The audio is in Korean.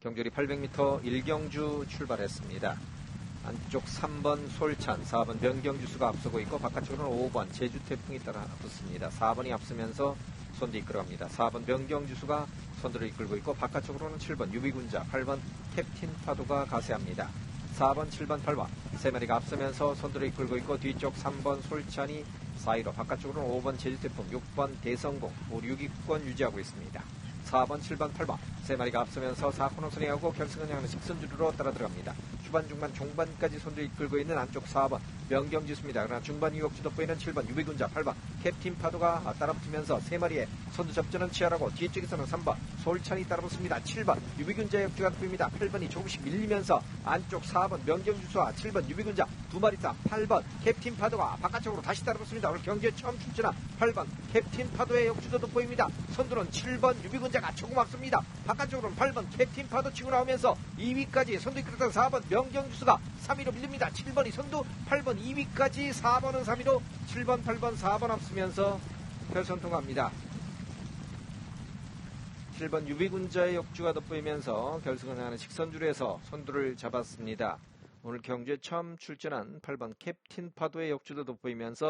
경주리 800m 일경주 출발했습니다. 안쪽 3번 솔찬, 4번 변경주수가 앞서고 있고 바깥쪽으로는 5번 제주태풍이 따라 붙습니다. 4번이 앞서면서 손도 이끌어갑니다. 4번 변경주수가 선두를 이끌고 있고 바깥쪽으로는 7번 유비군자, 8번 캡틴 파도가 가세합니다. 4번, 7번, 8번 세 마리가 앞서면서 선두를 이끌고 있고 뒤쪽 3번 솔찬이 사이로 바깥쪽으로는 5번 제주태풍, 6번 대성공, 5, 6위권 유지하고 있습니다. 4번, 7번, 8번 세 마리가 앞서면서 4코너 선행하고 결승을 향하는 직선주로로 따라 들어갑니다. 후반, 중반, 종반까지 선두 이끌고 있는 안쪽 4번 명경지수입니다. 그러나 중반 유격주 돋보이는 7번 유비군자 8번 캡틴 파도가 따라붙으면서 세 마리의 선두 접전은 치열하고 뒤쪽에서는 3번 솔찬이 따라붙습니다. 7번 유비군자 역주가 돋보입니다. 8번이 조금씩 밀리면서 안쪽 4번 명경주수와 7번 유비군자 두 마리 싸 8번 캡틴 파도가 바깥쪽으로 다시 따라붙습니다. 오늘 경기에 처음 출전한 8번 캡틴 파도의 역주도 돋보입니다. 선두는 7번 유비군자가 조금 앞섭니다. 바깥쪽으로는 8번 캡틴 파도 치고 나오면서 2위까지 선두 이끌었던 4번 명경주수가 3위로 밀립니다. 7번이 선두 8번 2위까지 4번은 3위로 7번 8번 4번 앞서면서 결선 통합니다. 7번 유비군자의 역주가 돋보이면서 결승을 하는 직선줄에서 선두를 잡았습니다. 오늘 경주에 처음 출전한 8번 캡틴 파도의 역주도 돋보이면서